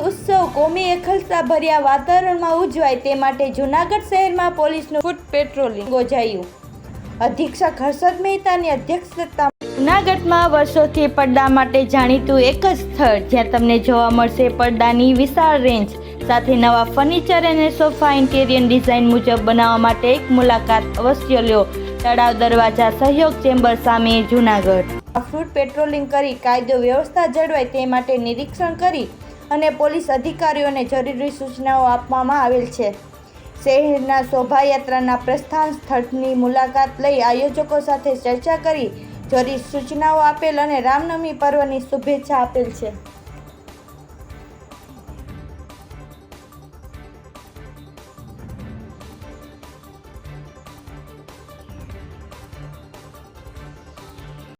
ઉત્સવ કોમી એકલતા ભર્યા વાતાવરણમાં ઉજવાય તે માટે જૂનાગઢ શહેરમાં પોલીસનું ફૂટ પેટ્રોલિંગ યોજાયું. અધિક્ષક હર્ષદ મહેતાની અધ્યક્ષતા જૂનાગઢમાં વર્ષોથી પડદા માટે જાણીતું એક જ સ્થળ જ્યાં તમને જોવા મળશે પડદાની વિશાળ રેન્જ સાથે નવા ફર્નિચર અને સોફા ઇન્ટેરિયર ડિઝાઇન મુજબ બનાવવા માટે એક મુલાકાત અવશ્ય લ્યો તળાવ દરવાજા સહયોગ ચેમ્બર સામે જૂનાગઢ. ફ્રૂટ પેટ્રોલિંગ કરી કાયદો વ્યવસ્થા જળવાય તે માટે નિરીક્ષણ કરી અને પોલીસ અધિકારીઓને જરૂરી સૂચનાઓ આપવામાં આવેલ છે. શહેરના શોભાયાત્રાના પ્રસ્થાન સ્થળની મુલાકાત લઈ આયોજકો સાથે ચર્ચા કરી જરૂરી સૂચનાઓ આપેલ અને રામનવમી પર્વની શુભેચ્છા આપેલ છે.